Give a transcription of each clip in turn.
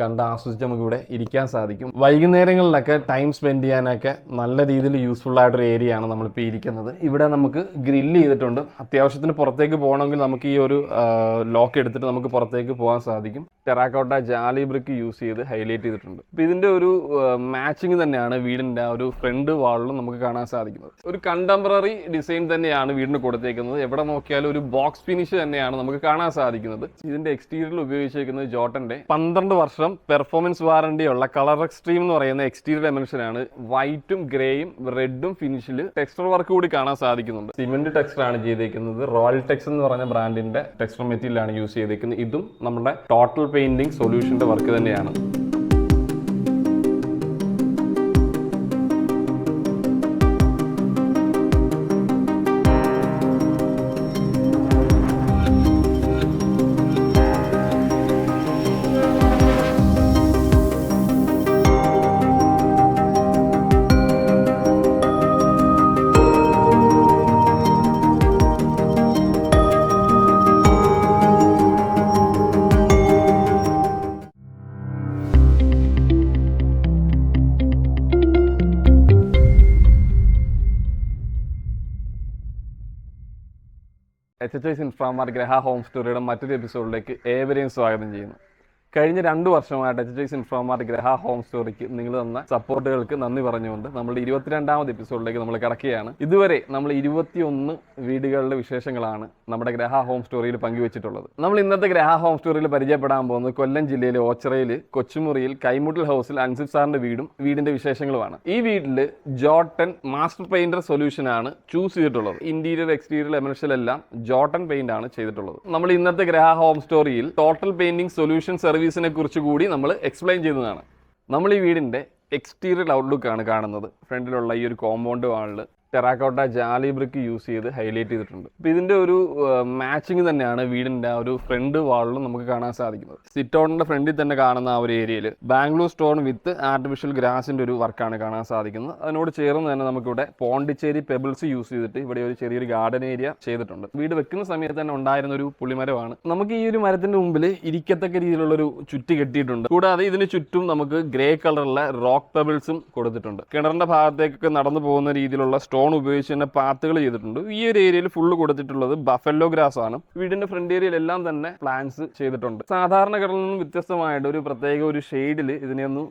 കണ്ട് ആസ്വദിച്ച് നമുക്ക് ഇവിടെ ഇരിക്കാൻ സാധിക്കും. വൈകുന്നേരങ്ങളിലൊക്കെ ടൈം സ്പെൻഡ് ചെയ്യാനൊക്കെ നല്ല രീതിയിൽ യൂസ്ഫുൾ ആയിട്ടൊരു ഏരിയ ആണ് നമ്മളിപ്പോൾ ഇരിക്കുന്നത്. ഇവിടെ നമുക്ക് ഗ്രില്ല് ചെയ്തിട്ടുണ്ട്. അത്യാവശ്യത്തിന് പുറത്തേക്ക് പോകണമെങ്കിൽ നമുക്ക് ഈ ഒരു ലോക്ക് എടുത്തിട്ട് നമുക്ക് പുറത്തേക്ക് പോകാൻ സാധിക്കും. ടെറാക്കോട്ട ജാലി ബ്രിക്ക് യൂസ് ചെയ്ത് ഹൈലൈറ്റ് ചെയ്തിട്ടുണ്ട്. അപ്പോൾ ഇതിന്റെ ഒരു മാച്ചിങ് തന്നെയാണ് വീടിന്റെ ആ ഒരു ഫ്രണ്ട് വാളിലും നമുക്ക് കാണാൻ സാധിക്കുന്നത്. ഒരു കണ്ടംപററി ഡിസൈൻ തന്നെയാണ് വീടിന് കൊടുത്തേക്കുന്നത്. എവിടെ നോക്കിയാലും ഒരു ബോക്സ് ഫിനിഷ് തന്നെയാണ് നമുക്ക് കാണാൻ സാധിക്കുന്നത്. ഇതിന്റെ എക്സ്റ്റീരിയറിൽ ഉപയോഗിച്ചിരിക്കുന്നത് ജോട്ടന്റെ. പന്ത്രണ്ട് വർഷം പെർഫോമൻസ് വാറണ്ടി ഉള്ള കളർ എക്സ്ട്രീം എന്ന് പറയുന്ന എക്സ്റ്റീരിയർ ഡയമെൻഷൻ ആണ് വൈറ്റും ഗ്രേയും റെഡും ഫിനിഷിൽ ടെക്സ്റ്റർ വർക്ക് കൂടി കാണാൻ സാധിക്കുന്നുണ്ട്. സിമെന്റ് ടെക്സ്റ്റർ ആണ് ചെയ്തേക്കുന്നത്. റോയൽ ടെക്സ് എന്ന് പറഞ്ഞ ബ്രാൻഡിന്റെ ടെക്സ്റ്റർ മെറ്റീരിയലാണ് യൂസ് ചെയ്തേക്കുന്നത്. ഇതും നമ്മുടെ ടോട്ടൽ പെയിന്റിംഗ് സൊല്യൂഷന്റെ വർക്ക് തന്നെയാണ്. എച്ച് എച്ച് ഐ സിൻഫാമാർ ഗ്രഹ ഹോം സ്റ്റോറിയുടെ മറ്റൊരു എപ്പിസോഡിലേക്ക് ഏവരെയും സ്വാഗതം ചെയ്യുന്നു. കഴിഞ്ഞ രണ്ട് വർഷമായിട്ട് എച്ച് ഐസ് ഗ്രഹ ഹോം സ്റ്റോറിക്ക് നിങ്ങൾ തന്ന സപ്പോർട്ടുകൾക്ക് നന്ദി പറഞ്ഞുകൊണ്ട് നമ്മുടെ ഇരുപത്തിരണ്ടാമത് എപ്പിസോഡിലേക്ക് നമ്മൾ കിടക്കുകയാണ്. ഇതുവരെ നമ്മൾ ഇരുപത്തിയൊന്ന് വീടുകളുടെ വിശേഷങ്ങളാണ് നമ്മുടെ ഗ്രഹ ഹോം സ്റ്റോറിയിൽ പങ്കുവച്ചിട്ടുള്ളത്. നമ്മൾ ഇന്നത്തെ ഗ്രഹ ഹോം സ്റ്റോറിയിൽ പരിചയപ്പെടാൻ പോകുന്നത് കൊല്ലം ജില്ലയിലെ ഓച്ചിറയിൽ കൊച്ചുമുറിയിൽ കൈമുട്ടിൽ ഹൗസിൽ അൻസിഫ് സാറിന്റെ വീടും വീടിന്റെ വിശേഷങ്ങളുമാണ്. ഈ വീട്ടിൽ ജോട്ടൻ മാസ്റ്റർ പെയിന്റർ സൊല്യൂഷൻ ആണ് ചൂസ് ചെയ്തിട്ടുള്ളത്. ഇന്റീരിയർ എക്സ്റ്റീരിയർ എമർഷ്യൽ എല്ലാം ജോട്ടൻ പെയിന്റ് ആണ് ചെയ്തിട്ടുള്ളത്. നമ്മൾ ഇന്നത്തെ ഗ്രഹ ഹോം സ്റ്റോറിയിൽ ടോട്ടൽ പെയിന്റിംഗ് സൊല്യൂഷൻ സർവീസിനെ കുറിച്ച് കൂടി നമ്മൾ എക്സ്പ്ലെയിൻ ചെയ്യുന്നതാണ്. നമ്മൾ ഈ വീടിന്റെ എക്സ്റ്റീരിയർ ഔട്ട്ലുക്കാണ് കാണുന്നത്. ഫ്രണ്ടിലുള്ള ഈ ഒരു കോമ്പൗണ്ട് വാളിൽ ടെറാക്കോട്ട ജാലി ബ്രിക്ക് യൂസ് ചെയ്ത് ഹൈലൈറ്റ് ചെയ്തിട്ടുണ്ട്. അപ്പോൾ ഇതിന്റെ ഒരു മാച്ചിങ് തന്നെയാണ് വീടിന്റെ ആ ഒരു ഫ്രണ്ട് വാളിലും നമുക്ക് കാണാൻ സാധിക്കുന്നത്. സിറ്റോണിന്റെ ഫ്രണ്ടിൽ തന്നെ കാണുന്ന ആ ഒരു ഏരിയയിൽ ബാംഗ്ലൂർ സ്റ്റോൺ വിത്ത് ആർട്ടിഫിഷ്യൽ ഗ്രാസിന്റെ ഒരു വർക്കാണ് കാണാൻ സാധിക്കുന്നത്. അതിനോട് ചേർന്ന് തന്നെ നമുക്കിവിടെ പോണ്ടിച്ചേരി പെബിൾസ് യൂസ് ചെയ്തിട്ട് ഇവിടെ ഒരു ചെറിയൊരു ഗാർഡൻ ഏരിയ ചെയ്തിട്ടുണ്ട്. വീട് വെക്കുന്ന സമയത്ത് തന്നെ ഉണ്ടായിരുന്ന ഒരു പുള്ളിമരമാണ് നമുക്ക് ഈ ഒരു മരത്തിന്റെ മുമ്പിൽ ഇരിക്കത്തക്ക രീതിയിലുള്ള ഒരു ചുറ്റി കെട്ടിയിട്ടുണ്ട്. കൂടാതെ ഇതിന് ചുറ്റും നമുക്ക് ഗ്രേ കളറിലെ റോക്ക് പെബിൾസും കൊടുത്തിട്ടുണ്ട്. കിണറിന്റെ ഭാഗത്തേക്കൊക്കെ നടന്നു പോകുന്ന രീതിയിലുള്ള സ്റ്റോൺ ഉപയോഗിച്ച് തന്നെ പാത്തുകൾ ചെയ്തിട്ടുണ്ട്. ഈ ഒരു ഏരിയയിൽ ഫുള്ള് കൊടുത്തിട്ടുള്ളത് ബഫല്ലോ ഗ്രാസ് ആണ്. വീടിന്റെ ഫ്രണ്ട് ഏരിയയിലെല്ലാം തന്നെ പ്ലാന്റ്സ് ചെയ്തിട്ടുണ്ട്. സാധാരണ കടലിൽ നിന്നും വ്യത്യസ്തമായിട്ട് ഒരു പ്രത്യേക ഒരു ഷെയ്ഡിൽ ഇതിനെ ഒന്ന്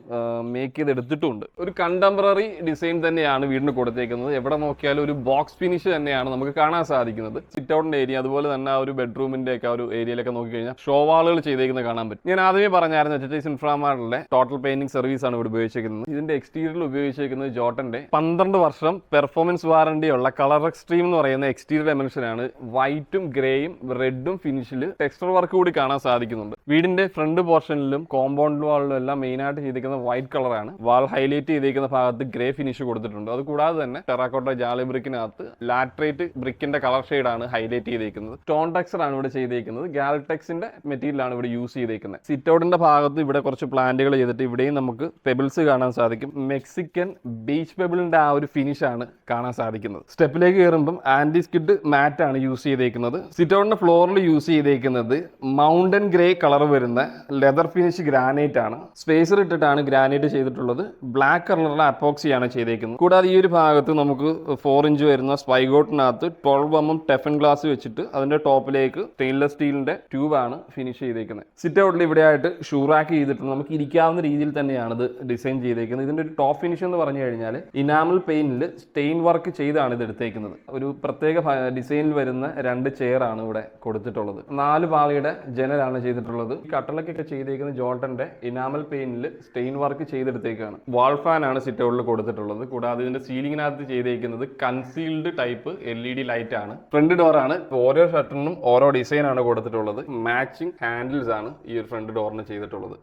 മേക്ക് ചെയ്ത് എടുത്തിട്ടുണ്ട്. ഒരു കണ്ടംപററി ഡിസൈൻ തന്നെയാണ് വീടിന് കൊടുത്തേക്കുന്നത്. എവിടെ നോക്കിയാലും ഒരു ബോക്സ് ഫിനിഷ് തന്നെയാണ് നമുക്ക് കാണാൻ സാധിക്കുന്നത്. സിറ്റ് ഔട്ടിന്റെ ഏരിയ അതുപോലെ തന്നെ ആ ഒരു ബെഡ്റൂമിന്റെ ഒക്കെ ഒരു ഏരിയയിലൊക്കെ നോക്കിക്കഴിഞ്ഞാൽ ഷോവാളുകൾ ചെയ്തേക്കുന്നത് കാണാൻ പറ്റും. ഞാൻ ആദ്യമേ പറഞ്ഞായിരുന്നു എച്ച് ഇൻഫ്രാമാറിലെ ടോട്ടൽ പെയിന്റിംഗ് സർവീസ് ആണ് ഇവിടെ ഉപയോഗിച്ചിരിക്കുന്നത് ഇതിന്റെ എക്സ്റ്റീരിയറിൽ ഉപയോഗിച്ചിരിക്കുന്നത് ജോട്ടന്റെ പന്ത്രണ്ട് വർഷം പെർഫോമൻസ് വാറണ്ടി ഉള്ള കളർ എക്സ്ട്രീം എന്ന് പറയുന്ന എക്സ്റ്റീരിയർ ഡയമെൻഷൻ ആണ്. വൈറ്റും ഗ്രേയും റെഡും ഫിനിഷിൽ ടെക്സ്റ്റർ വർക്ക് കൂടി കാണാൻ സാധിക്കുന്നുണ്ട്. വീടിന്റെ ഫ്രണ്ട് പോർഷനിലും കോമ്പൗണ്ട് വാളിലും എല്ലാം മെയിൻ ആയിട്ട് ചെയ്തിരിക്കുന്ന വൈറ്റ് കളറാണ് വാൾ ഹൈലൈറ്റ് ചെയ്തിരിക്കുന്ന ഭാഗത്ത് ഗ്രേ ഫിനിഷ് കൊടുത്തിട്ടുണ്ട്. അത് കൂടാതെ തന്നെ ടെറാക്കോട്ട ജാലി ബ്രിക്കിനകത്ത് ലാട്രേറ്റ് ബ്രിക്കിന്റെ കളർ ഷെയ്ഡാണ് ഹൈലൈറ്റ് ചെയ്തിരിക്കുന്നത്. സ്റ്റോൺ ടെക്സ്റ്റർ ആണ് ഇവിടെ ചെയ്തിരിക്കുന്നത്. ഗാൽടെക്സിന്റെ മെറ്റീരിയൽ ആണ് ഇവിടെ യൂസ് ചെയ്തിരിക്കുന്നത്. സിറ്റ് ഔട്ടിന്റെ ഭാഗത്ത് ഇവിടെ കുറച്ച് പ്ലാന്റുകൾ ചെയ്തിട്ട് ഇവിടെയും നമുക്ക് പെബിൾസ് കാണാൻ സാധിക്കും. മെക്സിക്കൻ ബീച്ച് പെബിളിന്റെ ആ ഒരു ഫിനിഷ് ആണ് കാണാൻ സാധിക്കുന്നത്. സ്റ്റെപ്പിലേക്ക് കയറുമ്പം ആന്റി സ്കിഡ് മാറ്റ് ആണ് യൂസ് ചെയ്തേക്കുന്നത്. സിറ്റൗണിന്റെ ഫ്ലോറിൽ യൂസ് ചെയ്തേക്കുന്നത് മൗണ്ടൻ ഗ്രേ കളർ വരുന്ന ലെതർ ഫിനിഷ് ഗ്രാനൈറ്റ് ആണ്. സ്പേസർ ഇട്ടിട്ടാണ് ഗ്രാനൈറ്റ് ചെയ്തിട്ടുള്ളത്. ബ്ലാക്ക് കളറുള്ള അപ്പോക്സിയാണ് ചെയ്തേക്കുന്നത്. കൂടാതെ ഈ ഒരു ഭാഗത്ത് നമുക്ക് ഫോർ ഇഞ്ച് വരുന്ന സ്പൈഗോട്ടിനകത്ത് ട്വൽവ് എം എം ടെഫൻ ഗ്ലാസ് വെച്ചിട്ട് അതിന്റെ ടോപ്പിലേക്ക് സ്റ്റെയിൻലെസ് സ്റ്റീലിന്റെ ട്യൂബാണ് ഫിനിഷ് ചെയ്തേക്കുന്നത്. സിറ്റ് ഔട്ടിൽ ഇവിടെ ആയിട്ട് ഷൂറാക്ക് ചെയ്തിട്ടുണ്ട് നമുക്ക് ഇരിക്കാവുന്ന രീതിയിൽ തന്നെയാണ് ഇത് ഡിസൈൻ ചെയ്തേക്കുന്നത്. ഇതിന്റെ ഒരു ടോപ്പ് ഫിനിഷ് എന്ന് പറഞ്ഞു കഴിഞ്ഞാൽ ഇനാമൽ പെയിന്റിൽ സ്റ്റെയിൻ വർക്ക് ചെയ്താണ് ഇത് എടുത്തേക്കുന്നത്. ഒരു പ്രത്യേക ഡിസൈനിൽ വരുന്ന രണ്ട് ചെയർ ആണ് ഇവിടെ കൊടുത്തിട്ടുള്ളത്. നാല് പാളിയുടെ ജനലാണ് ചെയ്തിട്ടുള്ളത്. കട്ടളക്കൊക്കെ ചെയ്തേക്കുന്ന ജോട്ടന്റെ ഇനാമൽ പെയിന്റിൽ സ്റ്റെയിൻ വർക്ക് ചെയ്തെടുത്തേക്കാണ്. വാൾ ഫാൻ ആണ് സിറ്റ് കൊടുത്തിട്ടുള്ളത്. കൂടാതെ ഇതിന്റെ സീലിംഗിനകത്ത് ചെയ്തേക്കുന്നത് concealed type L E D light ആണ്. ഫ്രണ്ട് ഡോർ ആണ്. ഓരോ ഷട്ടറിനും ഓരോ ഡിസൈൻ ആണ് കൊടുത്തിട്ടുള്ളത്. മാച്ചിങ് ഹാൻഡിൽസ് ആണ് ഈ ഒരു ഫ്രണ്ട് ഡോറിന് ചെയ്തിട്ടുള്ളത്.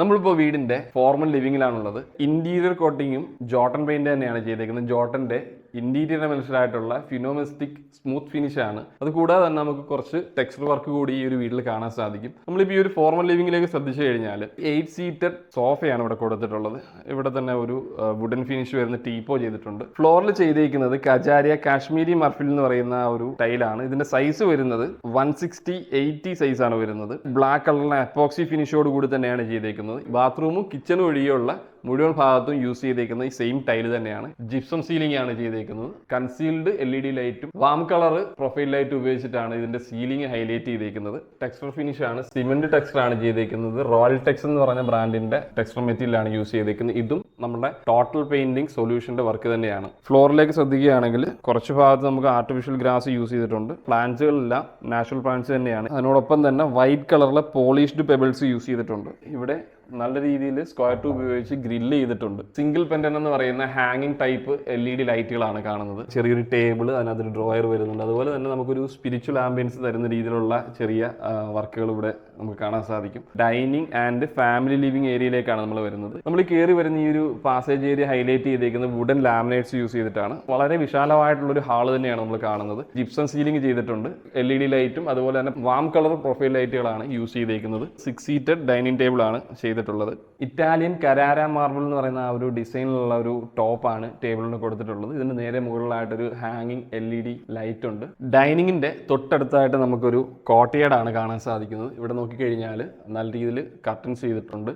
നമ്മളിപ്പോൾ വീടിന്റെ ഫോർമൽ ലിവിങ്ങിലാണുള്ളത് ഇന്റീരിയർ കോട്ടിങ്ങും ജോട്ടൻ പെയിന്റ് തന്നെയാണ് ചെയ്തേക്കുന്നത്. ജോട്ടന്റെ ഇന്റീരിയർ മനസ്സിലായിട്ടുള്ള ഫിനോമിസ്റ്റിക് സ്മൂത്ത് ഫിനിഷ് ആണ്. അത് കൂടാതെ തന്നെ നമുക്ക് കുറച്ച് ടെക്സ്ചർ വർക്ക് കൂടി ഈ ഒരു വീട്ടിൽ കാണാൻ സാധിക്കും. നമ്മളിപ്പോൾ ഈ ഒരു ഫോർമൽ ലിവിങ്ങിലേക്ക് ശ്രദ്ധിച്ചു കഴിഞ്ഞാൽ എയ്റ്റ് സീറ്റഡ് സോഫയാണ് ഇവിടെ കൊടുത്തിട്ടുള്ളത്. ഇവിടെ തന്നെ ഒരു വുഡൻ ഫിനിഷ് വരുന്ന ടീപ്പോ ചെയ്തിട്ടുണ്ട്. ഫ്ലോറിൽ ചെയ്തിരിക്കുന്നത് കജാരിയ കാശ്മീരി മർഫിൽ എന്ന് പറയുന്ന ഒരു ടൈലാണ് ഇതിന്റെ സൈസ് വരുന്നത് വൺ സിക്സ്റ്റി എയ്റ്റി സൈസ് ആണ് വരുന്നത്. ബ്ലാക്ക് കളറിലെ അപ്പോക്സി ഫിനിഷോട് കൂടി തന്നെയാണ് ചെയ്തേക്കുന്നത്. ബാത്റൂമും കിച്ചണും ഒഴികെയുള്ള മുഴുവൻ ഭാഗത്തും യൂസ് ചെയ്തേക്കുന്നത് ഈ സെയിം ടൈൽ തന്നെയാണ്. ജിപ്സം സീലിംഗ് ആണ് ചെയ്തേക്കുന്നത്. കൺസീൽഡ് എൽ ഇ ഡി ലൈറ്റും വാം കളർ പ്രൊഫൈൽ ലൈറ്റ് ഉപയോഗിച്ചിട്ടാണ് ഇതിന്റെ സീലിംഗ് ഹൈലൈറ്റ് ചെയ്തേക്കുന്നത്. ടെക്സ്ചർ ഫിനിഷ് ആണ്. സിമെന്റ് ടെക്സ്ചർ ആണ് ചെയ്തേക്കുന്നത്. റോയൽ ടെക്സ് എന്ന് പറഞ്ഞ ബ്രാൻഡിന്റെ ടെക്സ്ചർ മെറ്റീരിയൽ ആണ് യൂസ് ചെയ്തേക്കുന്നത്. ഇതും നമ്മുടെ ടോട്ടൽ പെയിന്റിംഗ് സൊല്യൂഷന്റെ വർക്ക് തന്നെയാണ്. ഫ്ലോറിലേക്ക് ശ്രദ്ധിക്കുകയാണെങ്കിൽ കുറച്ച് ഭാഗത്ത് നമുക്ക് ആർട്ടിഫിഷ്യൽ ഗ്രാസ് യൂസ് ചെയ്തിട്ടുണ്ട്. പ്ലാന്റ്സുകളെല്ലാം നാച്ചുറൽ പ്ലാന്റ്സ് തന്നെയാണ്. അതിനോടൊപ്പം തന്നെ വൈറ്റ് കളറിലെ പോളിഷ്ഡ് പെബിൾസ് യൂസ് ചെയ്തിട്ടുണ്ട്. ഇവിടെ നല്ല രീതിയിൽ സ്ക്വയർ ട്യൂബ് ഉപയോഗിച്ച് ഗ്രില്ല് ചെയ്തിട്ടുണ്ട്. സിംഗിൾ പെൻഡൻ എന്ന് പറയുന്ന ഹാങ്ങിങ് ടൈപ്പ് എൽ ഇ ഡി ലൈറ്റുകളാണ് കാണുന്നത്. ചെറിയൊരു ടേബിൾ അതിനകത്തൊരു ഡ്രോയർ വരുന്നുണ്ട്. അതുപോലെ തന്നെ നമുക്കൊരു സ്പിരിച്വൽ ആംബിയൻസ് തരുന്ന രീതിയിലുള്ള ചെറിയ വർക്കുകൾ ഇവിടെ നമുക്ക് കാണാൻ സാധിക്കും. ഡൈനിങ് ആൻഡ് ഫാമിലി ലിവിംഗ് ഏരിയയിലേക്കാണ് നമ്മൾ വരുന്നത്. നമ്മൾ കയറി വരുന്ന ഈ ഒരു പാസേജ് ഏരിയ ഹൈലൈറ്റ് ചെയ്തേക്കുന്നത് വുഡൻ ലാമിനേറ്റ്സ് യൂസ് ചെയ്തിട്ടാണ്. വളരെ വിശാലമായിട്ടുള്ള ഒരു ഹാൾ തന്നെയാണ് നമ്മൾ കാണുന്നത്. ജിപ്സം സീലിംഗ് ചെയ്തിട്ടുണ്ട്. എൽ ഇ ഡി ലൈറ്റും അതുപോലെ തന്നെ വാം കളർ പ്രൊഫൈൽ ലൈറ്റുകളാണ് യൂസ് ചെയ്തേക്കുന്നത്. സിക്സ് സീറ്റഡ് ഡൈനിങ് ടേബിൾ ആണ് ചെയ്തിട്ടുള്ളത്. ഇറ്റാലിയൻ കരാര മാർബിൾ എന്ന് പറയുന്ന ആ ഒരു ഡിസൈനിലുള്ള ഒരു ടോപ്പാണ് ടേബിളിന് കൊടുത്തിട്ടുള്ളത്. ഇതിന് നേരെ മുകളിലായിട്ടൊരു ഹാങ്ങിങ് എൽ ഇ ഡി ലൈറ്റ് ഉണ്ട്. ഡൈനിങ്ങിന്റെ തൊട്ടടുത്തായിട്ട് നമുക്കൊരു കോട്ടയേഡാണ് കാണാൻ സാധിക്കുന്നത്. ഇവിടെ നോക്കിക്കഴിഞ്ഞാൽ നല്ല രീതിയിൽ കർട്ടൻസ് ചെയ്തിട്ടുണ്ട്.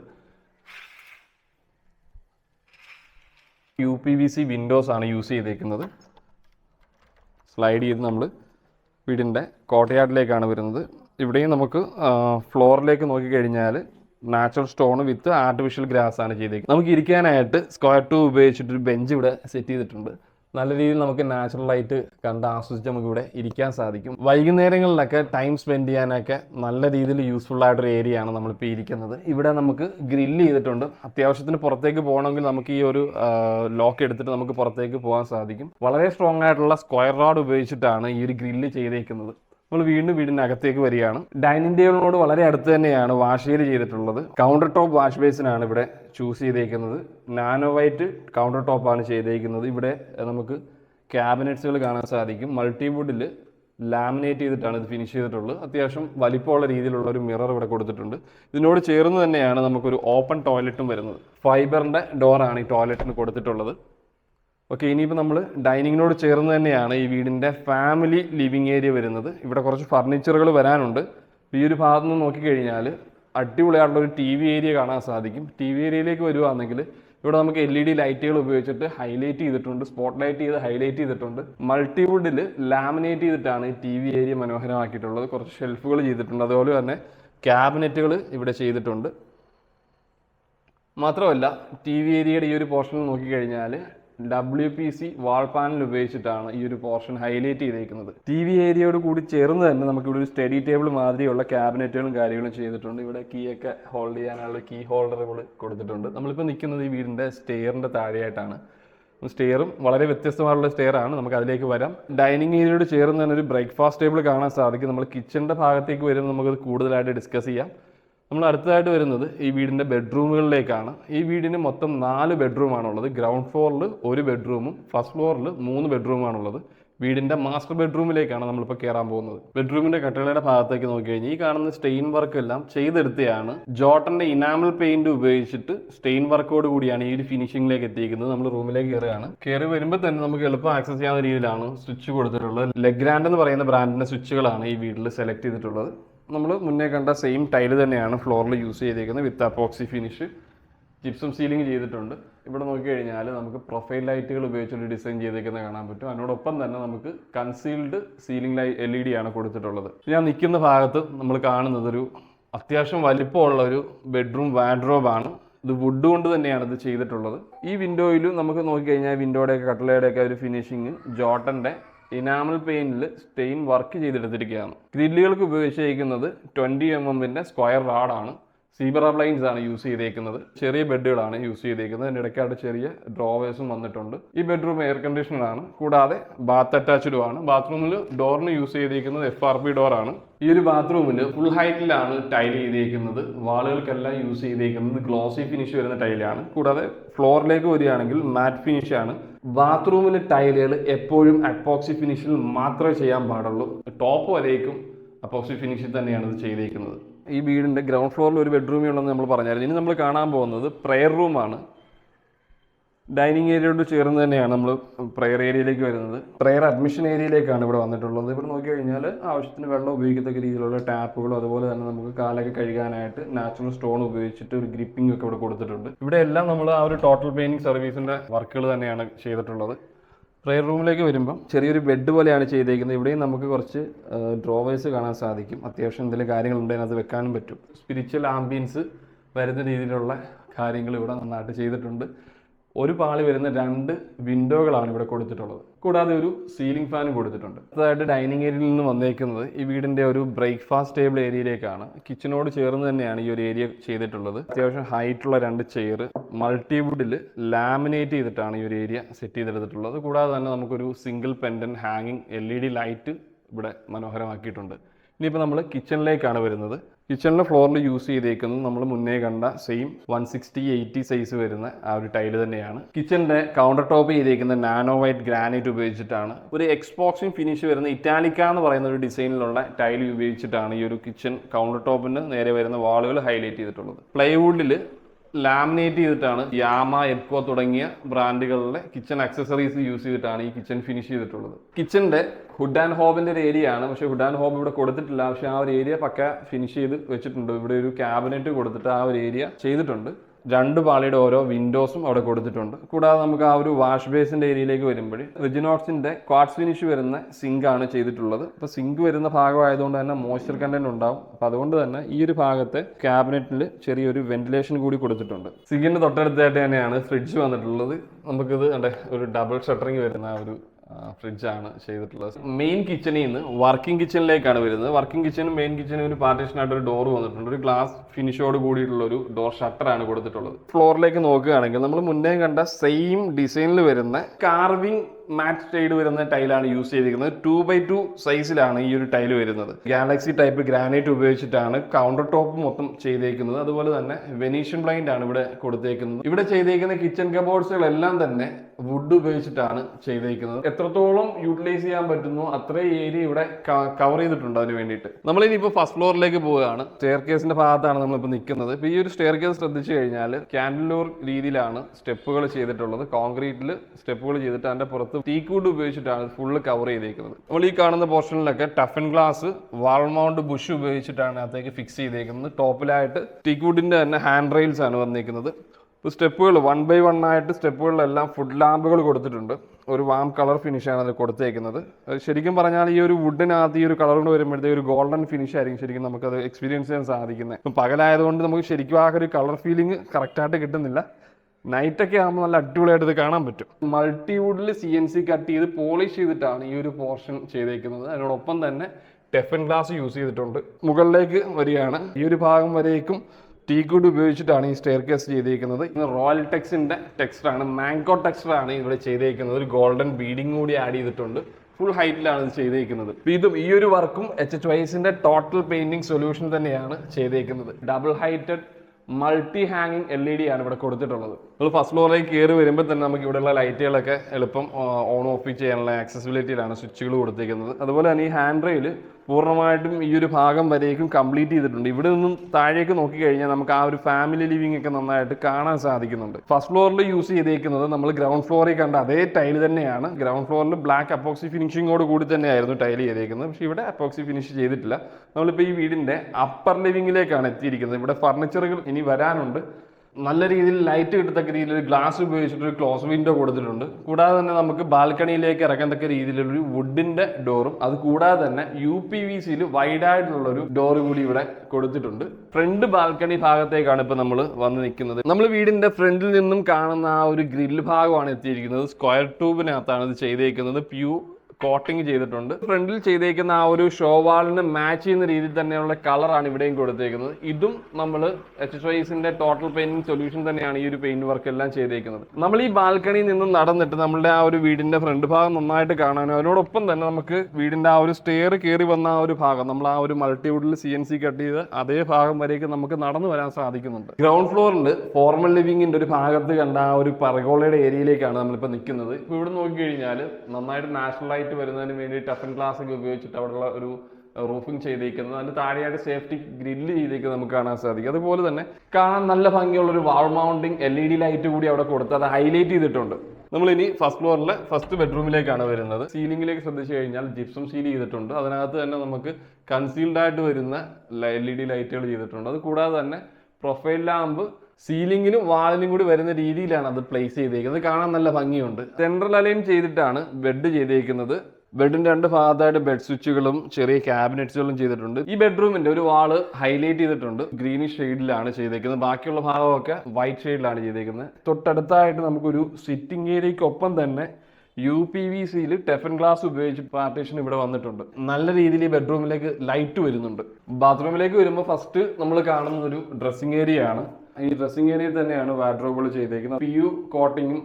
U P V C windows ആണ് യൂസ് ചെയ്തേക്കുന്നത്. സ്ലൈഡ് ചെയ്ത് നമ്മൾ വീടിന്റെ കോട്ടയാട്ടിലേക്കാണ് വരുന്നത്. ഇവിടെയും നമുക്ക് ഫ്ലോറിലേക്ക് നോക്കിക്കഴിഞ്ഞാൽ natural stone with artificial grass ആണ് ചെയ്തേക്കുന്നത്. നമുക്ക് ഇരിക്കാനായിട്ട് സ്ക്വയർ ടൂ ഉപയോഗിച്ചിട്ടൊരു ബെഞ്ച് ഇവിടെ സെറ്റ് ചെയ്തിട്ടുണ്ട്. നല്ല രീതിയിൽ നമുക്ക് നാച്ചുറൽ ആയിട്ട് കണ്ട് ആസ്വദിച്ച് നമുക്ക് ഇവിടെ ഇരിക്കാൻ സാധിക്കും. വൈകുന്നേരങ്ങളിലൊക്കെ ടൈം സ്പെൻഡ് ചെയ്യാനൊക്കെ നല്ല രീതിയിൽ യൂസ്ഫുൾ ആയിട്ടൊരു ഏരിയ ആണ് നമ്മളിപ്പോൾ ഇരിക്കുന്നത്. ഇവിടെ നമുക്ക് ഗ്രില്ല് ചെയ്തിട്ടുണ്ട്. അത്യാവശ്യത്തിന് പുറത്തേക്ക് പോകണമെങ്കിൽ നമുക്ക് ഈ ഒരു ലോക്ക് എടുത്തിട്ട് നമുക്ക് പുറത്തേക്ക് പോകാൻ സാധിക്കും. വളരെ സ്ട്രോങ് ആയിട്ടുള്ള സ്ക്വയർ റോഡ് ഉപയോഗിച്ചിട്ടാണ് ഈ ഒരു ഗ്രില്ല് ചെയ്തേക്കുന്നത്. നമ്മൾ വീണ്ടും വീടിനകത്തേക്ക് വരികയാണ്. ഡൈനിങ് ടേബിളിനോട് വളരെ അടുത്ത് തന്നെയാണ് വാഷ് ഏരിയ ചെയ്തിട്ടുള്ളത് കൗണ്ടർ ടോപ്പ് വാഷ് ബേസിനാണ് ഇവിടെ ചൂസ് ചെയ്തേക്കുന്നത്. നാനോ വൈറ്റ് കൗണ്ടർ ടോപ്പാണ് ചെയ്തേക്കുന്നത്. ഇവിടെ നമുക്ക് ക്യാബിനറ്റ്സുകൾ കാണാൻ സാധിക്കും. മൾട്ടിവുഡിൽ ലാമിനേറ്റ് ചെയ്തിട്ടാണ് ഇത് ഫിനിഷ് ചെയ്തിട്ടുള്ളത്. അത്യാവശ്യം വലിപ്പമുള്ള രീതിയിലുള്ള ഒരു മിറർ ഇവിടെ കൊടുത്തിട്ടുണ്ട്. ഇതിനോട് ചേർന്ന് തന്നെയാണ് നമുക്കൊരു ഓപ്പൺ ടോയ്ലറ്റും വരുന്നത്. ഫൈബറിന്റെ ഡോറാണ് ഈ ടോയ്ലറ്റിന് കൊടുത്തിട്ടുള്ളത്. ഓക്കെ ഇനിയിപ്പോൾ നമ്മൾ ഡൈനിങ്ങിനോട് ചേർന്ന് തന്നെയാണ് ഈ വീടിന്റെ ഫാമിലി ലിവിങ് ഏരിയ വരുന്നത്. ഇവിടെ കുറച്ച് ഫർണിച്ചറുകൾ വരാനുണ്ട്. ഈ ഒരു ഭാഗത്ത് നിന്ന് നോക്കിക്കഴിഞ്ഞാൽ അടിപൊളിയായിട്ടുള്ള ഒരു ടി വി ഏരിയ കാണാൻ സാധിക്കും. ടി വി ഏരിയയിലേക്ക് വരുവാണെങ്കിൽ ഇവിടെ നമുക്ക് എൽ ഇ ഡി ലൈറ്റുകൾ ഉപയോഗിച്ചിട്ട് ഹൈലൈറ്റ് ചെയ്തിട്ടുണ്ട്. സ്പോട്ട് ലൈറ്റ് ചെയ്ത് ഹൈലൈറ്റ് ചെയ്തിട്ടുണ്ട്. മൾട്ടിവുഡിൽ ലാമിനേറ്റ് ചെയ്തിട്ടാണ് ഈ ടി വി ഏരിയ മനോഹരമാക്കിയിട്ടുള്ളത്. കുറച്ച് ഷെൽഫുകൾ ചെയ്തിട്ടുണ്ട്. അതുപോലെ തന്നെ ക്യാബിനറ്റുകൾ ഇവിടെ ചെയ്തിട്ടുണ്ട്. മാത്രമല്ല ടി വി ഏരിയയുടെ ഈ ഒരു പോർഷനിൽ നോക്കിക്കഴിഞ്ഞാൽ W P C wall panel ഉപയോഗിച്ചിട്ടാണ് ഈ ഒരു പോർഷൻ ഹൈലൈറ്റ് ചെയ്തേക്കുന്നത്. ടി വി ഏരിയയോട് കൂടി ചേർന്ന് തന്നെ നമുക്ക് ഇവിടെ ഒരു സ്റ്റഡി ടേബിൾ മാതിരിയുള്ള ക്യാബിനറ്റുകളും കാര്യങ്ങളും ചെയ്തിട്ടുണ്ട്. ഇവിടെ കീ ഒക്കെ ഹോൾഡ് ചെയ്യാനുള്ള കീ ഹോൾഡറുകൾ കൊടുത്തിട്ടുണ്ട്. നമ്മളിപ്പോൾ നിൽക്കുന്നത് ഈ വീടിന്റെ സ്റ്റെയറിന്റെ താഴെയായിട്ടാണ്. സ്റ്റെയറും വളരെ വ്യത്യസ്തമായുള്ള സ്റ്റെയറാണ് നമുക്ക് അതിലേക്ക് വരാം. ഡൈനിങ് ഏരിയയോട് ചേർന്ന് തന്നെ ഒരു ബ്രേക്ക്ഫാസ്റ്റ് ടേബിൾ കാണാൻ സാധിക്കും. നമ്മൾ കിച്ചണിന്റെ ഭാഗത്തേക്ക് വരുമ്പോൾ നമുക്കത് കൂടുതലായിട്ട് ഡിസ്കസ് ചെയ്യാം. നമ്മൾ അടുത്തതായിട്ട് വരുന്നത് ഈ വീടിന്റെ ബെഡ്റൂമുകളിലേക്കാണ്. ഈ വീടിന് മൊത്തം നാല് ബെഡ്റൂമാണുള്ളത്. ഗ്രൗണ്ട് ഫ്ലോറിൽ ഒരു ബെഡ്റൂമും ഫസ്റ്റ് ഫ്ലോറിൽ മൂന്ന് ബെഡ്റൂമാണുള്ളത്. വീടിന്റെ മാസ്റ്റർ ബെഡ്റൂമിലേക്കാണ് നമ്മളിപ്പോൾ കയറാൻ പോകുന്നത്. ബെഡ്റൂമിന്റെ കട്ടിളയുടെ ഭാഗത്തേക്ക് നോക്കി കഴിഞ്ഞാൽ ഈ കാണുന്ന സ്റ്റെയിൻ വർക്ക് എല്ലാം ചെയ്തെടുത്തതാണ് ജോട്ടന്റെ ഇനാമൽ പെയിന്റ് ഉപയോഗിച്ചിട്ട് സ്റ്റെയിൻ വർക്കോട് കൂടിയാണ് ഈ ഒരു ഫിനിഷിംഗിലേക്ക് എത്തിയിരിക്കുന്നത്. നമ്മൾ റൂമിലേക്ക് കയറുകയാണ്. കയറി വരുമ്പോൾ തന്നെ നമുക്ക് എളുപ്പം ആക്സസ് ചെയ്യാവുന്ന രീതിയിലാണ് സ്വിച്ച് കൊടുത്തിട്ടുള്ളത്. ലെഗ്രാൻഡ് എന്ന് പറയുന്ന ബ്രാൻഡിന്റെ സ്വിച്ചുകളാണ് ഈ വീട്ടിൽ സെലക്ട് ചെയ്തിട്ടുള്ളത്. നമ്മൾ മുന്നേ കണ്ട സെയിം ടൈൽ തന്നെയാണ് ഫ്ലോറിൽ യൂസ് ചെയ്തേക്കുന്നത് with epoxy finish gypsum ceiling ചെയ്തിട്ടുണ്ട്. ഇവിടെ നോക്കിക്കഴിഞ്ഞാൽ നമുക്ക് പ്രൊഫൈൽ ലൈറ്റുകൾ ഉപയോഗിച്ചൊരു ഡിസൈൻ ചെയ്തേക്കുന്നത് കാണാൻ പറ്റും. അതിനോടൊപ്പം തന്നെ നമുക്ക് കൺസീൽഡ് സീലിംഗ് ലൈ എൽ ഇ ഡി ആണ് കൊടുത്തിട്ടുള്ളത്. ഞാൻ നിൽക്കുന്ന ഭാഗത്ത് നമ്മൾ കാണുന്നത് ഒരു അത്യാവശ്യം വലിപ്പമുള്ള ഒരു ബെഡ്റൂം വാഡ്രോബാണ് ഇത് വുഡ് കൊണ്ട് തന്നെയാണ് ഇത് ചെയ്തിട്ടുള്ളത്. ഈ വിൻഡോയിലും നമുക്ക് നോക്കിക്കഴിഞ്ഞാൽ വിൻഡോയുടെയൊക്കെ കട്ടിലയുടെയൊക്കെ ഒരു ഫിനിഷിങ് ജോട്ടന്റെ ഇനാമൽ പെയിന്റിൽ സ്റ്റെയിൻ വർക്ക് ചെയ്തെടുത്തിരിക്കുകയാണ്. ഗ്രില്ലുകൾക്ക് ഉപയോഗിച്ചിരിക്കുന്നത് ട്വന്റി എം എമ്മിന്റെ സ്ക്വയർ റാഡാണ് സീബ്ര ബ്ലൈൻസ് ആണ് യൂസ് ചെയ്തേക്കുന്നത്. ചെറിയ ബെഡുകളാണ് യൂസ് ചെയ്തേക്കുന്നത്. അതിന്റെ ഇടയ്ക്കായിട്ട് ചെറിയ ഡ്രോവേഴ്സും വന്നിട്ടുണ്ട്. ഈ ബെഡ്റൂം എയർ കണ്ടീഷണർ ആണ്. കൂടാതെ ബാത്ത് അറ്റാച്ച്ഡും ആണ്. ബാത്റൂമിൽ ഡോറിന് യൂസ് ചെയ്തേക്കുന്നത് എഫ് ആർ പി ഡോറാണ് ഈ ഒരു ബാത്റൂമിൽ ഫുൾ ഹൈറ്റിലാണ് ടൈൽ ചെയ്തേക്കുന്നത്. വാളുകൾക്കെല്ലാം യൂസ് ചെയ്തേക്കുന്നത് ഗ്ലോസി ഫിനിഷ് വരുന്ന ടൈലാണ് കൂടാതെ ഫ്ലോറിലേക്ക് വരികയാണെങ്കിൽ മാറ്റ് ഫിനിഷ് ആണ് ബാത്റൂമിലെ ടൈലുകൾ എപ്പോഴും അപ്പോക്സി ഫിനിഷിൽ മാത്രമേ ചെയ്യാൻ പാടുള്ളൂ. ടോപ്പ് വരേക്കും അപ്പോക്സി ഫിനിഷിൽ തന്നെയാണ് ഇത് ചെയ്തേക്കുന്നത്. ഈ വീടിന്റെ ഗ്രൗണ്ട് ഫ്ലോറിൽ ഒരു ബെഡ്റൂമേ ഉള്ളതെന്ന് നമ്മൾ പറഞ്ഞായിരുന്നു. ഇനി നമ്മൾ കാണാൻ പോകുന്നത് പ്രെയർ റൂമാണ് ഡൈനിങ് ഏരിയയോട് ചേർന്ന് തന്നെയാണ് നമ്മൾ പ്രെയർ ഏരിയയിലേക്ക് വരുന്നത്. പ്രെയർ അഡ്മിഷൻ ഏരിയയിലേക്കാണ് ഇവിടെ വന്നിട്ടുള്ളത്. ഇവിടെ നോക്കി കഴിഞ്ഞാൽ ആവശ്യത്തിന് വെള്ളം ഉപയോഗിക്കത്തക്ക രീതിയിലുള്ള ടാപ്പുകളും അതുപോലെ തന്നെ നമുക്ക് കാലൊക്കെ കഴുകാനായിട്ട് നാച്ചുറൽ സ്റ്റോൺ ഉപയോഗിച്ചിട്ട് ഒരു ഗ്രിപ്പിംഗ് ഒക്കെ ഇവിടെ കൊടുത്തിട്ടുണ്ട്. ഇവിടെ എല്ലാം നമ്മൾ ആ ഒരു ടോട്ടൽ പെയിന്റിംഗ് സർവീസിന്റെ വർക്കുകൾ തന്നെയാണ് ചെയ്തിട്ടുള്ളത്. പ്രെയർ റൂമിലേക്ക് വരുമ്പം ചെറിയൊരു ബെഡ് പോലെയാണ് ചെയ്തേക്കുന്നത്. ഇവിടെയും നമുക്ക് കുറച്ച് ഡ്രോവേഴ്സ് കാണാൻ സാധിക്കും. അത്യാവശ്യം എന്തെങ്കിലും കാര്യങ്ങളുണ്ടെങ്കിൽ അത് വെക്കാനും പറ്റും. സ്പിരിച്വൽ ആംബിയൻസ് വരുന്ന രീതിയിലുള്ള കാര്യങ്ങൾ ഇവിടെ നന്നായിട്ട് ചെയ്തിട്ടുണ്ട്. ഒരു പാളി വരുന്ന രണ്ട് വിൻഡോകളാണ് ഇവിടെ കൊടുത്തിട്ടുള്ളത്. കൂടാതെ ഒരു സീലിംഗ് ഫാനും കൊടുത്തിട്ടുണ്ട്. അതായത് ഡൈനിങ് ഏരിയയിൽ നിന്ന് വന്നേക്കുന്നത് ഈ വീടിന്റെ ഒരു ബ്രേക്ക്ഫാസ്റ്റ് ടേബിൾ ഏരിയയിലേക്കാണ് കിച്ചണോട് ചേർന്ന് തന്നെയാണ് ഈ ഒരു ഏരിയ ചെയ്തിട്ടുള്ളത്. അത്യാവശ്യം ഹൈറ്റുള്ള രണ്ട് ചെയർ മൾട്ടിവുഡിൽ ലാമിനേറ്റ് ചെയ്തിട്ടാണ് ഈ ഒരു ഏരിയ സെറ്റ് ചെയ്തെടുത്തിട്ടുള്ളത്. കൂടാതെ തന്നെ നമുക്കൊരു സിംഗിൾ പെൻഡൻ ഹാങ്ങിങ് എൽ ലൈറ്റ് ഇവിടെ മനോഹരമാക്കിയിട്ടുണ്ട്. ഇനിയിപ്പോൾ നമ്മൾ കിച്ചണിലേക്കാണ് വരുന്നത്. കിച്ചണിലെ ഫ്ലോറിൽ യൂസ് ചെയ്തേക്കുന്നത് നമ്മൾ മുന്നേ കണ്ട same one sixty eighty size വരുന്ന ആ ഒരു ടൈൽ തന്നെയാണ്. കിച്ചണിന്റെ കൗണ്ടർ ടോപ്പ് ചെയ്തേക്കുന്ന നാനോ വൈറ്റ് ഗ്രാനൈറ്റ് ഉപയോഗിച്ചിട്ടാണ്. ഒരു എക്സ്പോക്സിംഗ് ഫിനിഷ് വരുന്ന ഇറ്റാലിക്ക എന്ന് പറയുന്ന ഒരു ഡിസൈനിലുള്ള ടൈൽ ഉപയോഗിച്ചിട്ടാണ് ഈ ഒരു കിച്ചൺ കൗണ്ടർ ടോപ്പിന് നേരെ വരുന്ന വാളുകൾ ഹൈലൈറ്റ് ചെയ്തിട്ടുള്ളത്. പ്ലൈവുഡിൽ ലാമിനേറ്റ് ചെയ്തിട്ടാണ് യാമ എപ്കോ തുടങ്ങിയ ബ്രാൻഡുകളിലെ കിച്ചൺ അക്സസറീസ് യൂസ് ചെയ്തിട്ടാണ് ഈ കിച്ചൺ ഫിനിഷ് ചെയ്തിട്ടുള്ളത്. കിച്ചണിന്റെ ഹുഡ് ആൻഡ് ഹോബിന്റെ ഒരു ഏരിയ ആണ്. പക്ഷേ ഹുഡ് ആൻഡ് ഹോബ് ഇവിടെ കൊടുത്തിട്ടില്ല. പക്ഷെ ആ ഒരു ഏരിയ പക്ക ഫിനിഷ് ചെയ്ത് വെച്ചിട്ടുണ്ട്. ഇവിടെ ഒരു ക്യാബിനറ്റ് കൊടുത്തിട്ട് ആ ഒരു ഏരിയ ചെയ്തിട്ടുണ്ട്. രണ്ട് പാളിയുടെ ഓരോ വിൻഡോസും അവിടെ കൊടുത്തിട്ടുണ്ട്. കൂടാതെ നമുക്ക് ആ ഒരു വാഷ് ബേസിന്റെ ഏരിയയിലേക്ക് വരുമ്പോൾ റിജിനോട്സിന്റെ ക്വാർട്സ് ഫിനിഷ് വരുന്ന സിങ്ക് ആണ് ചെയ്തിട്ടുള്ളത്. അപ്പോൾ സിങ്ക് വരുന്ന ഭാഗമായതുകൊണ്ട് തന്നെ മോയ്സ്ചർ കണ്ടന്റ് ഉണ്ടാവും. അപ്പോൾ അതുകൊണ്ട് തന്നെ ഈ ഒരു ഭാഗത്തെ ക്യാബിനറ്റിൽ ചെറിയൊരു വെന്റിലേഷൻ കൂടി കൊടുത്തിട്ടുണ്ട്. സിങ്കിന്റെ തൊട്ടടുത്തായിട്ട് തന്നെയാണ് ഫ്രിഡ്ജ് വന്നിട്ടുള്ളത്. നമുക്കിത് അതെ ഒരു ഡബിൾ ഷട്ടറിങ് വരുന്ന ഒരു ഫ്രിഡ്ജാണ് ചെയ്തിട്ടുള്ളത്. മെയിൻ കിച്ചണിൽ നിന്ന് വർക്കിംഗ് കിച്ചണിലേക്കാണ് വരുന്നത്. വർക്കിംഗ് കിച്ചണും മെയിൻ കിച്ചണും ഒരു പാർട്ടീഷനായിട്ട് ഒരു ഡോർ വന്നിട്ടുണ്ട്. ഒരു ഗ്ലാസ് ഫിനിഷോട് കൂടിയിട്ടുള്ള ഒരു ഡോർ ഷട്ടറാണ് കൊടുത്തിട്ടുള്ളത് ഫ്ലോറിലേക്ക് നോക്കുകയാണെങ്കിൽ നമ്മൾ മുന്നേ കണ്ട സെയിം ഡിസൈനിൽ വരുന്ന കാർവിംഗ് മാറ്റ് ഷെയ്ഡ് വരുന്ന ടൈലാണ് യൂസ് ചെയ്തിരിക്കുന്നത്. ടു ബൈ ടു സൈസിലാണ് ഈ ഒരു ടൈൽ വരുന്നത്. ഗാലക്സി ടൈപ്പ് ഗ്രാനൈറ്റ് ഉപയോഗിച്ചിട്ടാണ് കൗണ്ടർ ടോപ്പ് മൊത്തം ചെയ്തേക്കുന്നത്. അതുപോലെ തന്നെ വെനീഷ്യൻ ബ്ലൈൻഡ് ആണ് ഇവിടെ കൊടുത്തേക്കുന്നത്. ഇവിടെ ചെയ്തേക്കുന്ന കിച്ചൺ കബോർഡ്സുകളെല്ലാം തന്നെ വുഡ് ഉപയോഗിച്ചിട്ടാണ് ചെയ്തേക്കുന്നത്. എത്രത്തോളം യൂട്ടിലൈസ് ചെയ്യാൻ പറ്റുന്നു അത്രയും ഏരിയ ഇവിടെ കവർ ചെയ്തിട്ടുണ്ട് അതിന് വേണ്ടിയിട്ട്. നമ്മൾ ഇപ്പോൾ ഫസ്റ്റ് ഫ്ലോറിലേക്ക് പോവുകയാണ്. സ്റ്റെയർ കേസിന്റെ ഭാഗത്താണ് നമ്മളിപ്പോൾ നിൽക്കുന്നത്. ഇപ്പൊ ഈ ഒരു സ്റ്റെയർ കേസ് ശ്രദ്ധിച്ചു കഴിഞ്ഞാൽ ക്യാൻഡിലൂർ രീതിയിലാണ് സ്റ്റെപ്പുകൾ ചെയ്തിട്ടുള്ളത്. കോൺക്രീറ്റിൽ സ്റ്റെപ്പുകൾ ചെയ്തിട്ട് അതിന്റെ പുറത്ത് ടീക്കൂഡ് ഉപയോഗിച്ചിട്ടാണ് ഫുള്ള് കവർ ചെയ്തേക്കുന്നത്. നമ്മൾ ഈ കാണുന്ന പോർഷനിലൊക്കെ toughen glass wall mount bush ഉപയോഗിച്ചിട്ടാണ് അകത്തേക്ക് ഫിക്സ് ചെയ്തേക്കുന്നത്. ടോപ്പിലായിട്ട് ടീക്കൂഡിന്റെ തന്നെ ഹാൻഡ് റെയിൽസ് ആണ് വന്നിരിക്കുന്നത് ഇപ്പോൾ സ്റ്റെപ്പുകൾ വൺ ബൈ വൺ ആയിട്ട് സ്റ്റെപ്പുകളിലെല്ലാം ഫുഡ് ലാമ്പുകൾ കൊടുത്തിട്ടുണ്ട്. ഒരു വാം കളർ ഫിനിഷാണ് അത് കൊടുത്തേക്കുന്നത്. ശരിക്കും പറഞ്ഞാൽ ഈ ഒരു വുഡിനകത്ത് ഈ ഒരു കളർ കൊണ്ട് വരുമ്പോഴത്തേക്ക് ഒരു ഗോൾഡൻ ഫിനിഷ് ആയിരിക്കും ശരിക്കും നമുക്കത് എക്സ്പീരിയൻസ് ചെയ്യാൻ സാധിക്കുന്നത്. ഇപ്പം പകലായതുകൊണ്ട് നമുക്ക് ശരിക്കും ആ ഒരു കളർ ഫീലിംഗ് കറക്റ്റായിട്ട് കിട്ടുന്നില്ല. നൈറ്റൊക്കെ ആകുമ്പോൾ നല്ല അടിപൊളിയായിട്ട് ഇത് കാണാൻ പറ്റും. മൾട്ടിവുഡിൽ സി എൻ സി കട്ട് ചെയ്ത് പോളിഷ് ചെയ്തിട്ടാണ് ഈ ഒരു പോർഷൻ ചെയ്തേക്കുന്നത്. അതിനോടൊപ്പം തന്നെ ടെഫൻ ഗ്ലാസ് യൂസ് ചെയ്തിട്ടുണ്ട്. മുകളിലേക്ക് വരികയാണ്. ഈ ഒരു ഭാഗം വരേക്കും ടീ കുഡ് ഉപയോഗിച്ചിട്ടാണ് ഈ സ്റ്റെയർ കേസ് ചെയ്തേക്കുന്നത് റോയൽ ടെക്സിന്റെ ടെക്സ്റ്റർ ആണ്. മാങ്കോ ടെക്സ്റ്റർ ആണ് ഇവിടെ ചെയ്തേക്കുന്നത്. ഒരു ഗോൾഡൻ ബീഡിങ് കൂടി ആഡ് ചെയ്തിട്ടുണ്ട്. ഫുൾ ഹൈറ്റിലാണ് ഇത് ചെയ്തേക്കുന്നത്. ഇതും ഈ ഒരു വർക്കും എച്ച് എച്ച് വൈസിന്റെ ടോട്ടൽ പെയിന്റിംഗ് സൊല്യൂഷൻ തന്നെയാണ് ചെയ്തേക്കുന്നത്. ഡബിൾ ഹൈറ്റഡ് മൾട്ടി ഹാങ്ങിങ് എൽ ഇ ഡി ആണ് ഇവിടെ കൊടുത്തിട്ടുള്ളത്. നിങ്ങൾ ഫസ്റ്റ് ഫ്ലോറിലേക്ക് കയറി വരുമ്പോൾ തന്നെ നമുക്ക് ഇവിടെയുള്ള ലൈറ്റുകളൊക്കെ എളുപ്പം ഓൺ ഓഫ് ചെയ്യാനുള്ള ആക്സസിബിലിറ്റിയിലാണ് സ്വിച്ചുകൾ കൊടുത്തിരിക്കുന്നത് അതുപോലെ തന്നെ ഈ ഹാൻഡ് റെയിൽ പൂർണമായിട്ടും ഈ ഒരു ഭാഗം വരേക്കും കംപ്ലീറ്റ് ചെയ്തിട്ടുണ്ട്. ഇവിടെ നിന്നും താഴേക്ക് നോക്കിക്കഴിഞ്ഞാൽ നമുക്ക് ആ ഒരു ഫാമിലി ലിവിംഗ് ഒക്കെ നന്നായിട്ട് കാണാൻ സാധിക്കുന്നുണ്ട്. ഫസ്റ്റ് ഫ്ലോറിൽ യൂസ് ചെയ്തേക്കുന്നത് നമ്മൾ ഗ്രൗണ്ട് ഫ്ലോറിൽ കണ്ട അതേ ടൈൽ തന്നെയാണ്. ഗ്രൗണ്ട് ഫ്ലോറിൽ ബ്ലാക്ക് അപ്പോക്സി ഫിനിഷിങ്ങോട് കൂടി തന്നെയായിരുന്നു ടൈൽ ചെയ്തേക്കുന്നത്. പക്ഷേ ഇവിടെ അപ്പോക്സി ഫിനിഷ് ചെയ്തിട്ടില്ല. നമ്മളിപ്പോൾ ഈ വീടിന്റെ അപ്പർ ലിവിങ്ങിലേക്കാണ് എത്തിയിരിക്കുന്നത്. ഇവിടെ ഫർണിച്ചറുകൾ ഇനി വരാനുണ്ട്. നല്ല രീതിയിൽ ലൈറ്റ് കിട്ടത്തക്ക രീതിയിൽ ഒരു ഗ്ലാസ് ഉപയോഗിച്ചിട്ട് ഒരു ക്ലോസ് വിൻഡോ കൊടുത്തിട്ടുണ്ട്. കൂടാതെ തന്നെ നമുക്ക് ബാൽക്കണിയിലേക്ക് ഇറക്കത്തക്ക രീതിയിലുള്ളൊരു വുഡിന്റെ ഡോറും അത് കൂടാതെ തന്നെ യു പി വി സിയിൽ വൈഡ് ആയിട്ടുള്ള ഒരു ഡോർ കൂടി ഇവിടെ കൊടുത്തിട്ടുണ്ട്. ഫ്രണ്ട് ബാൽക്കണി ഭാഗത്തേക്കാണ് ഇപ്പൊ നമ്മൾ വന്ന് നിൽക്കുന്നത് നമ്മൾ വീടിന്റെ ഫ്രണ്ടിൽ നിന്നും കാണുന്ന ആ ഒരു ഗ്രില്ല് ഭാഗമാണ് എത്തിയിരിക്കുന്നത്. സ്ക്വയർ ട്യൂബിനകത്താണ് ഇത് ചെയ്തേക്കുന്നത്. പ്യൂ കോട്ടിങ് ചെയ്തിട്ടുണ്ട്. ഫ്രണ്ടിൽ ചെയ്തേക്കുന്ന ആ ഒരു ഷോവാളിന് മാച്ച് ചെയ്യുന്ന രീതിയിൽ തന്നെയുള്ള കളറാണ് ഇവിടെയും കൊടുത്തേക്കുന്നത്. ഇതും നമ്മൾ എച്ച് എസ് വൈസിന്റെ ടോട്ടൽ പെയിന്റിംഗ് സൊല്യൂഷൻ തന്നെയാണ് ഈ ഒരു പെയിന്റ് വർക്ക് എല്ലാം ചെയ്തേക്കുന്നത്. നമ്മൾ ഈ ബാൽക്കണിയിൽ നിന്ന് നടന്നിട്ട് നമ്മുടെ ആ ഒരു വീടിന്റെ ഫ്രണ്ട് ഭാഗം നന്നായിട്ട് കാണാനും അതിനോടൊപ്പം തന്നെ നമുക്ക് വീടിന്റെ ആ ഒരു സ്റ്റെയർ കയറി വന്ന ആ ഒരു ഭാഗം നമ്മൾ ആ ഒരു മൾട്ടിവുഡിൽ സി എൻ സി കട്ട് ചെയ്ത് അതേ ഭാഗം വരേക്ക് നമുക്ക് നടന്നു വരാൻ സാധിക്കുന്നുണ്ട്. ഗ്രൗണ്ട് ഫ്ലോറിൽ ഫോർമൽ ലിവിങ്ങിന്റെ ഒരു ഭാഗത്ത് കണ്ട ആ ഒരു പറഗോളയുടെ ഏരിയയിലേക്കാണ് നമ്മളിപ്പോൾ നിൽക്കുന്നത്. ഇപ്പോൾ ഇവിടെ നോക്കിക്കഴിഞ്ഞാൽ നന്നായിട്ട് നാച്ചുറൽ ആയിട്ട് വരുന്നതിന് വേണ്ടി ടഫൻ ഗ്ലാസ് ഒക്കെ ഉപയോഗിച്ചിട്ട് അവിടെയുള്ള ഒരു റൂഫിംഗ് ചെയ്തേക്കുന്നത്. അതിന് താഴെയായിട്ട് സേഫ്റ്റി ഗ്രില്ല് ചെയ്തേക്കുന്നത് നമുക്ക് കാണാൻ സാധിക്കും. അതുപോലെ തന്നെ കാണാൻ നല്ല ഭംഗിയുള്ള ഒരു wall mounting L E D light കൂടി അവിടെ കൊടുത്ത് അത് ഹൈലൈറ്റ് ചെയ്തിട്ടുണ്ട്. നമ്മൾ ഇനി ഫസ്റ്റ് ഫ്ലോറിലെ ഫസ്റ്റ് ബെഡ്റൂമിലേക്കാണ് വരുന്നത്. സീലിംഗിലേക്ക് ശ്രദ്ധിച്ചു കഴിഞ്ഞാൽ ജിപ്സം സീൽ ചെയ്തിട്ടുണ്ട്. അതിനകത്ത് തന്നെ നമുക്ക് കൺസീൽഡ് ആയിട്ട് വരുന്ന എൽ ഇ ഡി ലൈറ്റുകൾ ചെയ്തിട്ടുണ്ട്. അത് കൂടാതെ തന്നെ പ്രൊഫൈൽ ലാമ്പ് സീലിംഗിനും വാളിലും കൂടി വരുന്ന രീതിയിലാണ് അത് പ്ലേസ് ചെയ്തേക്കുന്നത്. കാണാൻ നല്ല ഭംഗിയുണ്ട്. സെൻട്രൽ അലൈൻ ചെയ്തിട്ടാണ് ബെഡ് ചെയ്തേക്കുന്നത്. ബെഡിന്റെ രണ്ട് ഭാഗത്തായിട്ട് ബെഡ് സ്വിച്ചുകളും ചെറിയ ക്യാബിനറ്റ്സുകളും ചെയ്തിട്ടുണ്ട്. ഈ ബെഡ്റൂമിന്റെ ഒരു വാൾ ഹൈലൈറ്റ് ചെയ്തിട്ടുണ്ട്. ഗ്രീനിഷ് ഷെയ്ഡിലാണ് ചെയ്തേക്കുന്നത്. ബാക്കിയുള്ള ഭാഗമൊക്കെ വൈറ്റ് ഷെയ്ഡിലാണ് ചെയ്തേക്കുന്നത്. തൊട്ടടുത്തായിട്ട് നമുക്കൊരു സിറ്റിംഗ് ഏരിയയ്ക്കൊപ്പം തന്നെ യു പി വി സിയിൽ ടെഫൻ ഗ്ലാസ് ഉപയോഗിച്ച് പാർട്ടീഷൻ ഇവിടെ വന്നിട്ടുണ്ട്. നല്ല രീതിയിൽ ഈ ബെഡ്റൂമിലേക്ക് ലൈറ്റ് വരുന്നുണ്ട്. ബാത്റൂമിലേക്ക് വരുമ്പോൾ ഫസ്റ്റ് നമ്മൾ കാണുന്ന ഒരു ഡ്രസ്സിംഗ് ഏരിയ ആണ്. ഈ ഡ്രസ്സിംഗ് ഏരിയയിൽ തന്നെയാണ് വാർഡ്രോബുകൾ ചെയ്തേക്കുന്നത്. പി യു കോട്ടിങ്ങും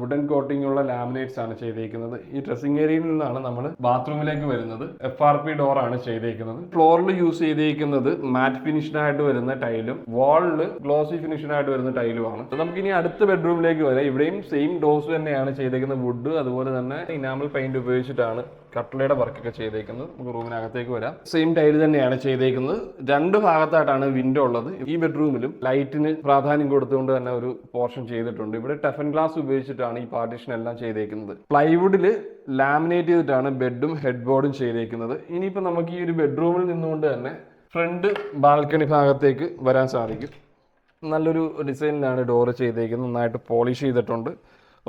വുഡൻ കോട്ടിങ്ങും ഉള്ള ലാമിനേറ്റ്സ് ആണ് ചെയ്തേക്കുന്നത്. ഈ ഡ്രസ്സിംഗ് ഏരിയയിൽ നിന്നാണ് നമ്മൾ ബാത്റൂമിലേക്ക് വരുന്നത്. എഫ് ആർ പി ഡോർ ആണ് ചെയ്തേക്കുന്നത്. ഫ്ലോറിൽ യൂസ് ചെയ്തേക്കുന്നത് മാറ്റ് ഫിനിഷ്ഡായിട്ട് വരുന്ന ടൈലും വാളിൽ ഗ്ലോസി ഫിനിഷ്ഡായിട്ട് വരുന്ന ടൈലുമാണ് നമുക്ക് ഇനി അടുത്ത ബെഡ്റൂമിലേക്ക് വരാം. ഇവിടെയും സെയിം ഡോസ് തന്നെയാണ് ചെയ്തേക്കുന്നത്. വുഡ് അതുപോലെ തന്നെ ഇനാമൽ പെയിന്റ് ഉപയോഗിച്ചിട്ടാണ് കട്ട്ലയുടെ വർക്കൊക്കെ ചെയ്തേക്കുന്നത്. നമുക്ക് റൂമിനകത്തേക്ക് വരാം. സെയിം ടൈൽ തന്നെയാണ് ചെയ്തേക്കുന്നത്. രണ്ട് ഭാഗത്തായിട്ടാണ് വിൻഡോ ഉള്ളത്. ഈ ബെഡ്റൂമിലും ലൈറ്റിന് പ്രാധാന്യം കൊടുത്തുകൊണ്ട് തന്നെ ഒരു പോർഷൻ ചെയ്തിട്ടുണ്ട്. ഇവിടെ ടഫൻ ഗ്ലാസ് ഉപയോഗിച്ചിട്ടാണ് ഈ പാർട്ടീഷൻ എല്ലാം ചെയ്തേക്കുന്നത്. പ്ലൈവുഡിൽ ലാമിനേറ്റ് ചെയ്തിട്ടാണ് ബെഡും ഹെഡ് ബോർഡും ചെയ്തേക്കുന്നത്. ഇനിയിപ്പോൾ നമുക്ക് ഈ ഒരു ബെഡ്റൂമിൽ നിന്നുകൊണ്ട് തന്നെ ഫ്രണ്ട് ബാൽക്കണി ഭാഗത്തേക്ക് വരാൻ സാധിക്കും. നല്ലൊരു ഡിസൈനിലാണ് ഡോറ് ചെയ്തേക്കുന്നത്. നന്നായിട്ട് പോളിഷ് ചെയ്തിട്ടുണ്ട്.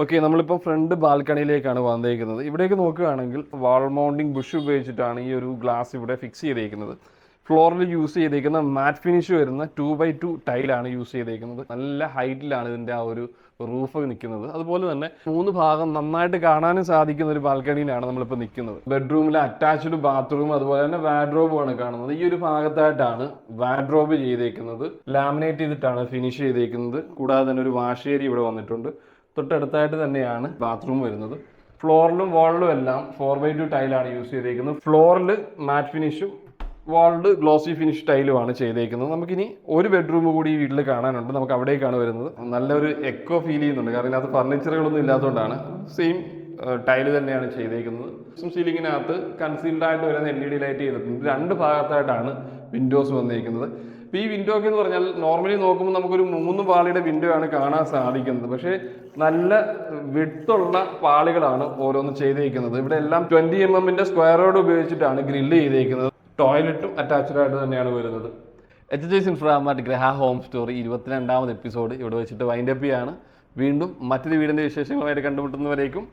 ഓക്കെ നമ്മളിപ്പോൾ ഫ്രണ്ട് ബാൽക്കണിയിലേക്കാണ് വന്നേക്കുന്നത്. ഇവിടേക്ക് നോക്കുകയാണെങ്കിൽ വാൾ മൗണ്ടിങ് ബുഷ് ഉപയോഗിച്ചിട്ടാണ് ഈ ഒരു ഗ്ലാസ് ഇവിടെ ഫിക്സ് ചെയ്തേക്കുന്നത്. ഫ്ലോറിൽ യൂസ് ചെയ്തേക്കുന്ന മാറ്റ് ഫിനിഷ് വരുന്ന ടു ബൈ ടു ടൈലാണ് യൂസ് ചെയ്തേക്കുന്നത്. നല്ല ഹൈറ്റിലാണ് ഇതിന്റെ ആ ഒരു റൂഫ് നിൽക്കുന്നത്. അതുപോലെ തന്നെ മൂന്ന് ഭാഗം നന്നായിട്ട് കാണാനും സാധിക്കുന്ന ഒരു ബാൽക്കണിയിലാണ് നമ്മളിപ്പോൾ നിൽക്കുന്നത്. ബെഡ്റൂമിലെ അറ്റാച്ച്ഡ് ബാത്റൂം അതുപോലെ തന്നെ വാഡ്രോബുമാണ് കാണുന്നത്. ഈ ഒരു ഭാഗത്തായിട്ടാണ് വാഡ്രോബ് ചെയ്തേക്കുന്നത്. ലാമിനേറ്റ് ചെയ്തിട്ടാണ് ഫിനിഷ് ചെയ്തേക്കുന്നത്. കൂടാതെ തന്നെ ഒരു വാഷേരി ഇവിടെ വന്നിട്ടുണ്ട്. തൊട്ടടുത്തായിട്ട് തന്നെയാണ് ബാത്റൂം വരുന്നത്. ഫ്ലോറിലും വാളിലും എല്ലാം ഫോർ ബൈ ടു ടൈലാണ് യൂസ് ചെയ്തേക്കുന്നത്. ഫ്ലോറിൽ മാറ്റ് ഫിനിഷും വാളിൽ ഗ്ലോസി ഫിനിഷ് ടൈലുമാണ് ചെയ്തേക്കുന്നത്. നമുക്കിനി ഒരു ബെഡ്റൂം കൂടി ഈ വീട്ടിൽ കാണാനുണ്ട്. നമുക്ക് അവിടേക്കാണ് വരുന്നത്. നല്ലൊരു എക്കോ ഫീൽ ചെയ്യുന്നുണ്ട്. കാരണം ഇതിനകത്ത് ഫർണിച്ചറുകളൊന്നും ഇല്ലാത്തതുകൊണ്ടാണ്. സെയിം ടൈൽ തന്നെയാണ് ചെയ്തേക്കുന്നത്. സീലിങ്ങിനകത്ത് കൺസീൽഡ് ആയിട്ട് വരുന്ന എൽ ഇ ഡി ലൈറ്റ് ചെയ്തിട്ടുണ്ട്. രണ്ട് ഭാഗത്തായിട്ടാണ് വിൻഡോസ് വന്നിരിക്കുന്നത് ഇപ്പോൾ ഈ വിൻഡോ ഒക്കെ എന്ന് പറഞ്ഞാൽ നോർമലി നോക്കുമ്പോൾ നമുക്കൊരു മൂന്ന് പാളിയുടെ വിൻഡോ ആണ് കാണാൻ സാധിക്കുന്നത്. പക്ഷേ നല്ല വിട്ടുള്ള പാളികളാണ് ഓരോന്ന് ചെയ്തേക്കുന്നത്. ഇവിടെ എല്ലാം ട്വന്റി എം സ്ക്വയർ റോഡ് ഉപയോഗിച്ചിട്ടാണ് ഗ്രില്ല് ചെയ്തേക്കുന്നത്. ടോയ്ലറ്റും അറ്റാച്ച്ഡ് ആയിട്ട് തന്നെയാണ് വരുന്നത്. എച്ച് ജെ സിൻഫ്രാമാറ്റ് ഗ്രഹ ഹോം സ്റ്റോറി ഇരുപത്തിരണ്ടാമത് എപ്പിസോഡ് ഇവിടെ വെച്ചിട്ട് വൈൻഡപ്പ് ചെയ്യാണ്. വീണ്ടും മറ്റൊരു വീടിന്റെ വിശേഷങ്ങളുമായിട്ട് കണ്ടുമുട്ടുന്നവരേക്കും